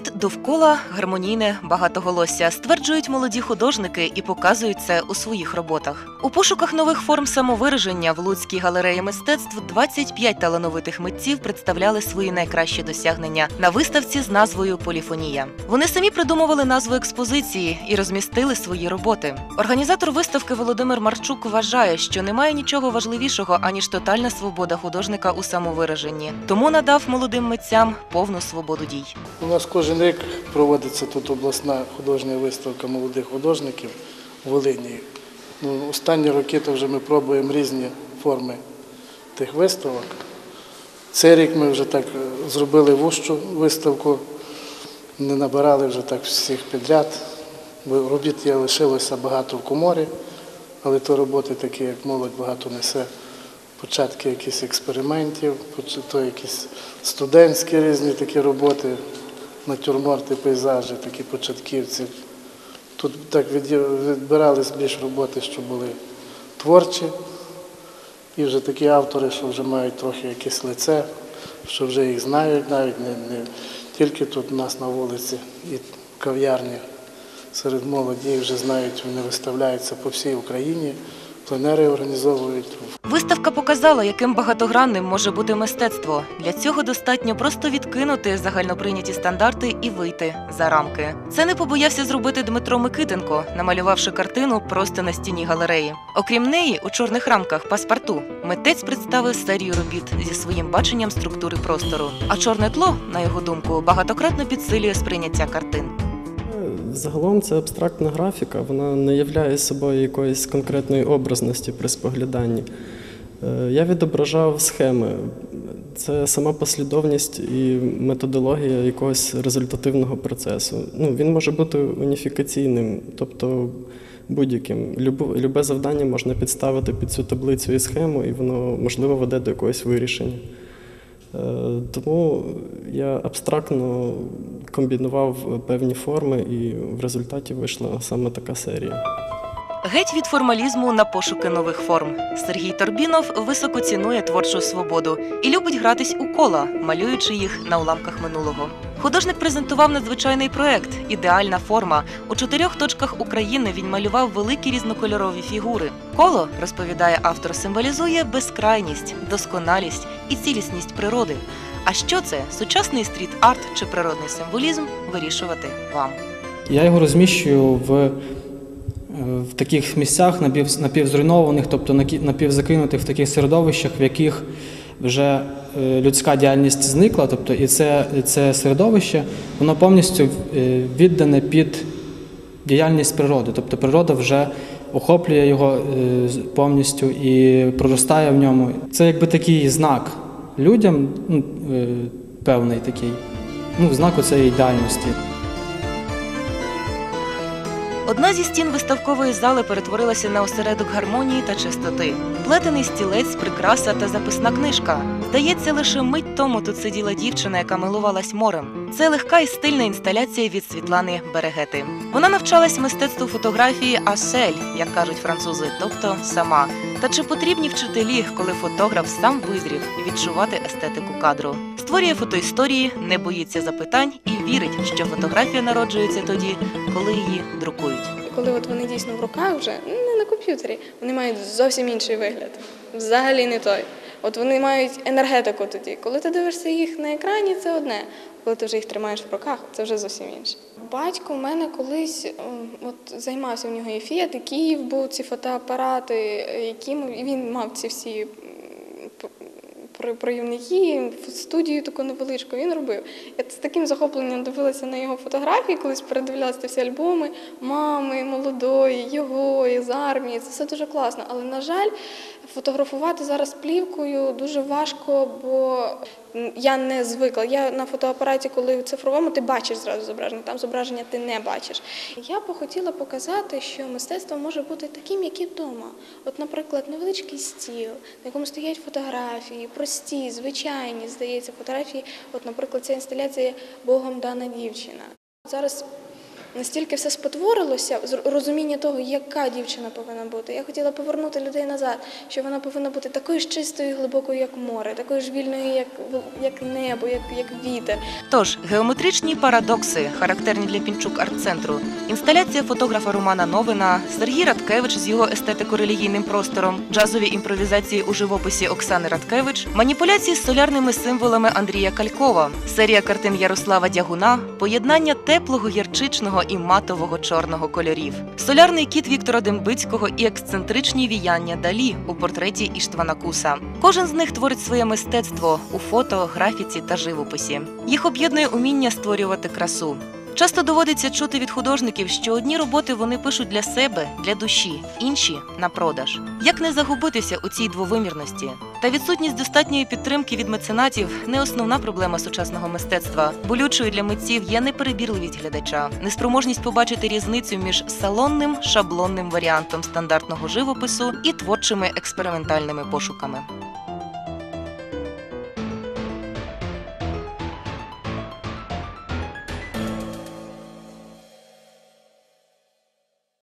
Світ довкола гармонійне багатоголосся, стверджують молоді художники і показують це у своїх роботах. У пошуках нових форм самовираження в Луцькій галереї мистецтв 25 талановитих митців представляли свої найкращі досягнення на виставці з назвою Поліфонія. Вони самі придумували назву експозиції і розмістили свої роботи. Організатор виставки Володимир Марчук вважає, що немає нічого важливішого аніж тотальна свобода художника у самовираженні, тому надав молодим митцям повну свободу дій. У нас кожен рік проводиться тут обласна художня виставка молодих художників у Волині. Ну, останні роки то вже ми пробуємо різні форми тих виставок. Цей рік ми вже так е, зробили вущу виставку, не набирали вже так всіх підряд. Робіт є лишилося багато в коморі, але то роботи такі, як молодь багато несе. Початки якихось експериментів, то якісь студентські різні такі роботи, натюрморти, пейзажі, такі початківці. Тут так відбирались більш роботи, що були творчі, і вже такі автори, що вже мають трохи якесь лице, що вже їх знають, навіть не, не тільки тут у нас на вулиці, і кав'ярні серед молоді вже знають, вони виставляються по всій Україні, пленери організовують. Виставка показала, яким багатогранним може бути мистецтво. Для цього достатньо просто відкинути загальноприйняті стандарти і вийти за рамки. Це не побоявся зробити Дмитро Микитенко, намалювавши картину просто на стіні галереї. Окрім неї, у чорних рамках паспорту митець представив серію робіт зі своїм баченням структури простору. А чорне тло, на його думку, багатократно підсилює сприйняття картин. Загалом це абстрактна графіка, вона не являє собою якоїсь конкретної образності при спогляданні. Е, Я відображав схеми. Це сама послідовність і методологія якогось результативного процесу. Ну, він може бути уніфікаційним, тобто будь-яким. Любе завдання можна підставити під цю таблицю і схему, і воно можливо веде до якогось вирішення. Е, Тому я абстрактно комбінував певні форми, і в результаті вийшла саме така серія. Геть від формалізму на пошуки нових форм. Сергій Торбінов високо цінує творчу свободу і любить гратись у кола, малюючи їх на уламках минулого. Художник презентував надзвичайний проект Ідеальна форма. У чотирьох точках України він малював великі різнокольорові фігури. Коло, розповідає автор, символізує безкрайність, досконалість і цілісність природи. А що це сучасний стріт-арт чи природний символізм вирішувати вам. Я його розміщую в, е, в таких місцях напів, напівзруйнованих, тобто напівзакинутих в таких середовищах, в яких вже людська діяльність зникла, тобто і це, це середовище, воно повністю е, віддане під діяльність природи. Тобто природа вже охоплює його е, повністю і проростає в ньому. Це якби такий знак людям, ну, е, певний такий, ну, знак цієї ідеальності. Одна зі стін виставкової зали перетворилася на осередок гармонії та чистоти. Плетений стілець, прикраса та записна книжка. Здається, лише мить тому тут сиділа дівчина, яка милувалась морем. Це легка і стильна інсталяція від Світлани Берегети. Вона навчалась мистецтву фотографії асель, як кажуть французи, тобто сама. Та чи потрібні вчителі, коли фотограф сам визрів відчувати естетику кадру? Створює фотоісторії, не боїться запитань і вірить, що фотографія народжується тоді, коли її друкують. Коли от вони дійсно в руках вже не на комп'ютері, вони мають зовсім інший вигляд. Взагалі не той. От вони мають енергетику тоді. Коли ти дивишся їх на екрані, це одне. Коли ти вже їх тримаєш в руках, це вже зовсім інше. Батько в мене колись ем, от займався в нього і Фіат, і Київ був ці фотоапарати, які він мав ці всі м, п- про- студію таку невеличку він робив. Я з таким захопленням дивилася на його фотографії, колись передивлялася всі альбоми мами, молодої, його, з армії. Це все дуже класно. Але, на жаль, фотографувати зараз плівкою дуже важко, бо я не звикла. Я на фотоапараті, коли в цифровому, ти бачиш зразу зображення, там зображення ти не бачиш. Я би хотіла показати, що мистецтво може бути таким, як і вдома. От, наприклад, невеличкий стіл, на якому стоять фотографії, прості, звичайні, здається, фотографії. От, наприклад, ця інсталяція Богом дана дівчина. Зараз настільки все спотворилося, розуміння того, яка дівчина повинна бути. Я хотіла повернути людей назад, що вона повинна бути такою ж чистою і глибокою, як море, такою ж вільною, як, як небо, як, як вітер. Тож геометричні парадокси, характерні для Пінчук арт-центру, інсталяція фотографа Романа Новина, Сергій Радкевич з його естетико-релігійним простором, джазові імпровізації у живописі Оксани Радкевич, маніпуляції з солярними символами Андрія Калькова, серія картин Ярослава Дягуна, поєднання теплого гірчичного і матового чорного кольорів, солярний кіт Віктора Дембицького і ексцентричні віяння Далі у портреті Іштвана Куса. Кожен з них творить своє мистецтво у фото, графіці та живописі. Їх об'єднує уміння створювати красу. Часто доводиться чути від художників, що одні роботи вони пишуть для себе, для душі, інші на продаж. Як не загубитися у цій двовимірності? Та відсутність достатньої підтримки від меценатів не основна проблема сучасного мистецтва. Болючою для митців є неперебірливість глядача, неспроможність побачити різницю між салонним шаблонним варіантом стандартного живопису і творчими експериментальними пошуками.